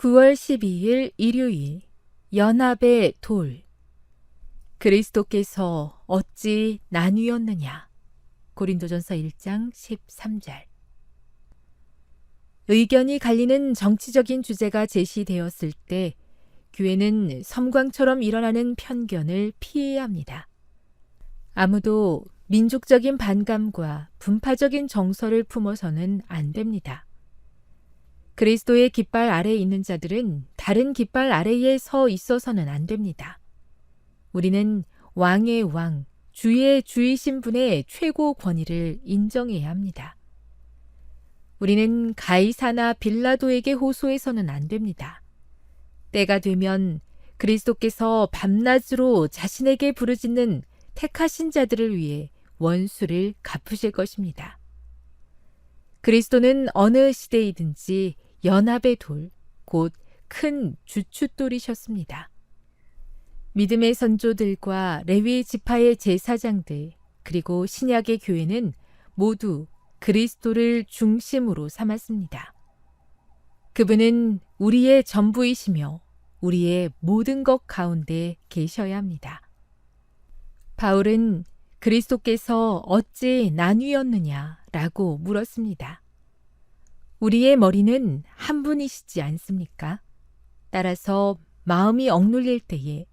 9월 12일 일요일 연합의 돌 그리스도께서 어찌 나뉘었느냐 고린도전서 1장 13절 의견이 갈리는 정치적인 주제가 제시되었을 때 교회는 섬광처럼 일어나는 편견을 피해야 합니다. 아무도 민족적인 반감과 분파적인 정서를 품어서는 안 됩니다. 그리스도의 깃발 아래에 있는 자들은 다른 깃발 아래에 서 있어서는 안 됩니다. 우리는 왕의 왕, 주의 주이신 분의 최고 권위를 인정해야 합니다. 우리는 가이사나 빌라도에게 호소해서는 안 됩니다. 때가 되면 그리스도께서 밤낮으로 자신에게 부르짖는 택하신 자들을 위해 원수를 갚으실 것입니다. 그리스도는 어느 시대이든지 연합의 돌, 곧 큰 주춧돌이셨습니다. 믿음의 선조들과 레위 지파의 제사장들, 그리고 신약의 교회는 모두 그리스도를 중심으로 삼았습니다. 그분은 우리의 전부이시며 우리의 모든 것 가운데 계셔야 합니다. 바울은 그리스도께서 어찌 나뉘었느냐 라고 물었습니다. 우리의 머리는 한 분이시지 않습니까? 따라서 마음이 억눌릴 때에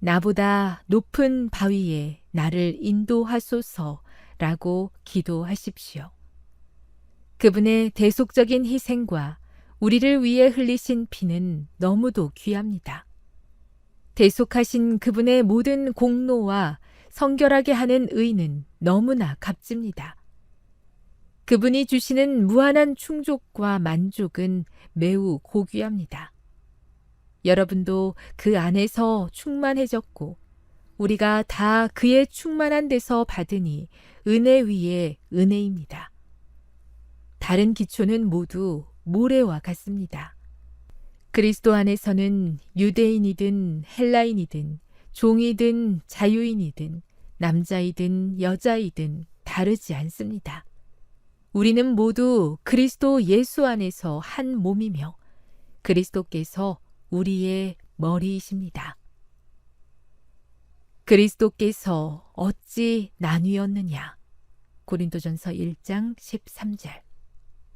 나보다 높은 바위에 나를 인도하소서 라고 기도하십시오. 그분의 대속적인 희생과 우리를 위해 흘리신 피는 너무도 귀합니다. 대속하신 그분의 모든 공로와 성결하게 하는 의는 너무나 값집니다. 그분이 주시는 무한한 충족과 만족은 매우 고귀합니다. 여러분도 그 안에서 충만해졌고 우리가 다 그의 충만한 데서 받으니 은혜 위에 은혜입니다. 다른 기초는 모두 모래와 같습니다. 그리스도 안에서는 유대인이든 헬라인이든 종이든 자유인이든 남자이든 여자이든 다르지 않습니다. 우리는 모두 그리스도 예수 안에서 한 몸이며 그리스도께서 우리의 머리이십니다. 그리스도께서 어찌 나뉘었느냐? 고린도전서 1장 13절